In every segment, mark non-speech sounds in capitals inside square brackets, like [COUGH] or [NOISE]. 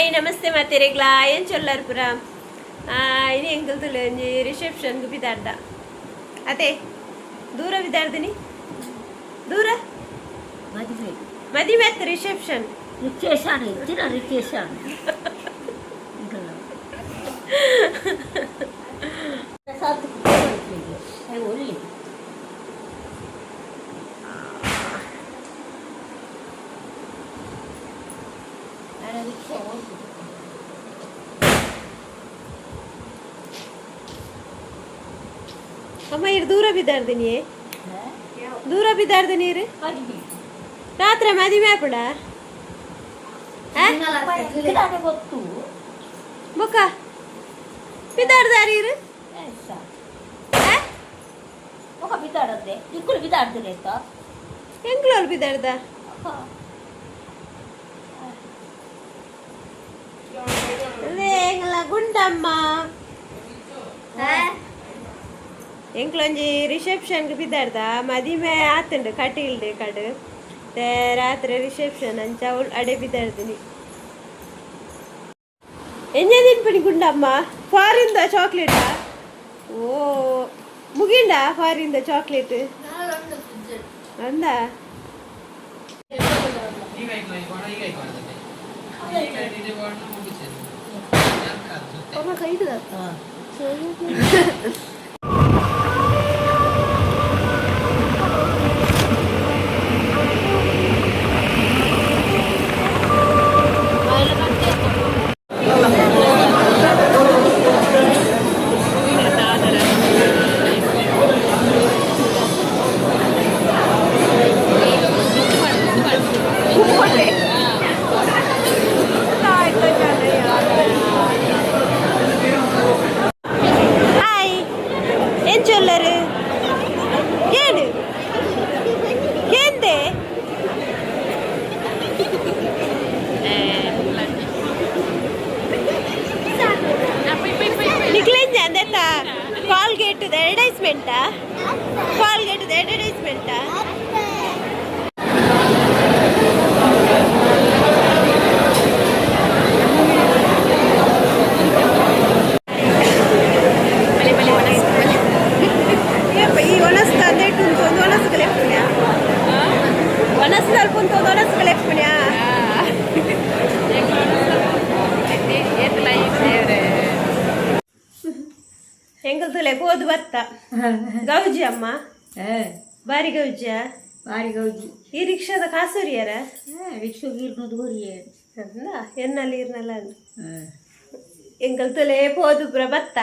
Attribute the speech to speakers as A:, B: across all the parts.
A: Hi ನಮಸ್ತೆ ಮಾತೆರೆಗ್ಲಾ ಏನು ಚೊಲ್ಲಾರ ಪುರ ಇನಿ ಎಂಕಲ್ ತುಳು ಒಂಜಿ ರಿಸೆಪ್ಷನ್ಗೆ ಬಿದ್ದಾಡ್ದ ಅದೇ ದೂರ ಬಿದ್ದಾಡ್ದಿನಿ ದೂರ
B: ಮದುವೆ
A: ಮದುವೆ ಆಯ್ತು ರಿಸೆಪ್ಷನ್
B: ರಿಕೇಶನ್ ಇರ್ತೀರ ರಿಕೇಶನ್ ಒಳ್ಳೆ ರಿಕ್ಷಾ ಓಡಿಸಿದೆ
A: ಅಮ್ಮ ಇರು ದೂರ ಬಿದ್ದಾರ್ದಿನಿ ದೂರ ಬಿದ್ದಾರ್ದಿನಿ ಇರು. ರಾತ್ರಿ ಮದುವೆ
B: ಆಗ್ಬಿಡ?
A: ಬೊಕ್ಕ ಬಿದ್ದಾಡ್ದಾರಿ ಇರು?
B: ಬಿದ್ದಾಡದ್ದೆ ಇಕ್ಕಳು ಬಿದ್ದಾಡ್ದಿಲ್ಲ
A: ಎಂಗ್ಳೂರು ಬಿದ್ದಾಡ್ದ ಗುಂಡಮ್ಮ. ಎಂಕ್ಲೊಂಜಿ ರಿಸೆಪ್ಷನ್ಗೆ ಬಿದ್ದಾಡ್ದ ಮದಿಮೆ ಆತುಂಡು ಕಟೀಲ್ಡು ಕಡು. ತೆ ರಾತ್ರಿ ರಿಸೆಪ್ಷನ್ ಅಂಚ ಅಡೆ ಬಿದ್ದಾಡ್ತೀನಿ ಎಂಜ ತಿನ್ಪಣಿ ಗುಂಡಮ್ಮ? ಫಾರಿಂದ ಚಾಕ್ಲೇಟ ಓ ಮುಗಿಂಡ ಫಾರಿಂದ ಚಾಕ್ಲೇಟ್ ಅಂದ?
C: ಈಗ あなんかい
A: だった、うん、そういう ಕಾಲ್ಗೇಟ್ ಅಡ್ವರ್ಟೈಸ್ಮೆಂಟಾ ಕಾಲ್ಗೇಟ್ ಅಡ್ವರ್ಟೈಸ್ಮೆಂಟಾ ತುಲೆ ಹೋದ್ ಬರ್ತ. ಗೌಜಿ ಅಮ್ಮ. [LAUGHS] ಬಾರಿ ಗೌಜಿಯ
B: ಬಾರಿ ಗೌಜಿ.
A: ಈ ರಿಕ್ಷಾದ ಕಾಸೂರಿಯರ?
B: ರಿಕ್ಷಾ ಗೀರ್ನದು
A: ಅಂದ ಎನ್ನಲ್ಲಿ ಇರ್ನಲ್ಲ ಎಂಗಲ್ ಎಂಕಲ್ ತುಲೆ ಹೋದು ಪುರ ಬತ್ತ?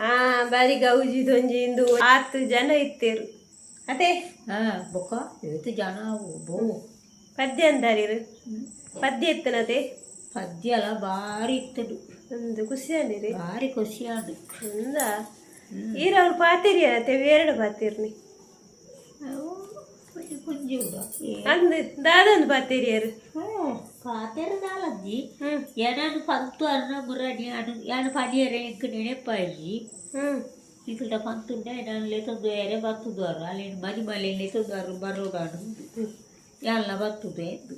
A: ಆ ಬಾರಿ ಗೌಜಿ ದೊಂಜಿ ಇಂದು ಹತ್ತು ಜನ ಇತ್ತೇರು. ಅದೇ?
B: ಹಾ ಬೊಕ್ಕ ಇವತ್ತು ಜನ ಬೋ.
A: ಪದ್ಯ ಅಂದಾರಿರು? ಪದ್ಯ ಎತ್ತನದೆ
B: ಪದ್ಯ ಅಲ್ಲ ಬಾರಿ ಇತ್ತದು.
A: ಒಂದು ಖುಷಿ ಅಂದಿರಿ
B: ಬಾರಿ ಖುಷಿ
A: ಹೀರವ್ರು ಪಾತಿರಿ ಅತ್ತೆ ಎರಡು ಪಾತಿರ್ನಿ ಅಂದ ದಾದೊಂದು ಪಾತಿರಿಯರು
B: പാത്തരുന്നാളി ഞാനത് പന്ത്
A: പറഞ്ഞ
B: മുറാണി ആണ് ഞാൻ പണിയരേക്ക് നെനപ്പായി ഇതിലെ പന്തുണ്ട് ഞാനിലെ തൊന്ന് വരെ പത്ത് തോറും അല്ലെങ്കിൽ
A: മരുമലയിലെ തൊന്നാറും മറോടാണ് ഞാനുള്ള പത്ത്
B: പേര്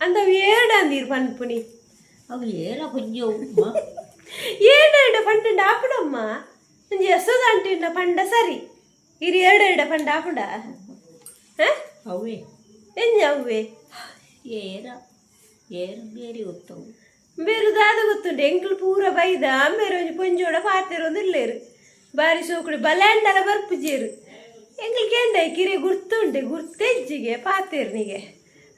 B: அந்த ஏடாந்தீர்
A: பண்புணி அவ ஏற கொஞ்சம் ஏடாட பண்டு டாப்பிடம்மா ಸರಿ. ಇರು ಎರಡು ಎರಡು ಪಂಡ ಆಪುಡ ಹ?
B: ಅವೇ
A: ಎಂಜ ಅವ್ವೆ?
B: ಏನ ಏನ ಬೇರೆ ಗೊತ್ತವು
A: ಬೇರು ದಾದ ಗೊತ್ತುಂಡು ಎಂಕ್ಲು ಪೂರ ಬೈದ ಅಂಬೇರು ಒಂಜಿ ಪೊಂಜೋಡ ಪಾತಿರೊಂದು ಇಲ್ಲೇರು ಬಾರಿ ಸೋಕುಡಿ ಬಲ್ಯಾಂಡಲ ಬರ್ಪುಜೇರು ಎಂಕ್ಲು ಕೇಂದ ಕಿರಿ ಗುರ್ತುಂಡೆ ಗುರ್ತೆಜ್ಜಿಗೆ ಪಾತಿರ್ನಿಗೆ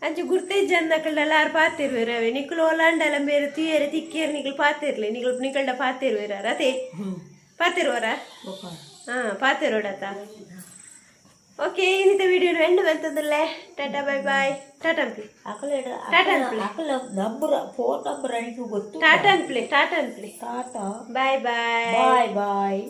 A: ಅಂಚೆ ಗುರ್ತೆಜ್ಜ ಅಂದಕಲ್ಲೆಲ್ಲ ಆರು ಪಾತಿರ್ವೇರವೆ ನಿಕ್ಲು ಒಲಾಂಡಲ ಬೇರೆ ತೀಯರೆ ತಿಕ್ಕೇರು ನಿಕ್ಲು ಪಾತಿರ್ಲಿ ನಿಕ್ಲು ನಿಕಲ್ಡ ಪಾತಿರ್ವೇರ ಅದೇ ಪಾತಿರ್ವರ ಹಾಂ ಪಾತಿರೋಡತ್ತ ಓಕೆ ಇನ್ನಿತ video end ಬಂತದಲ್ಲೇ Tata bye
B: bye
A: Tata
B: play Tata number phone number ಗೊತ್ತು.
A: Tata play Tata play
B: Tata.
A: Bye bye
B: bye bye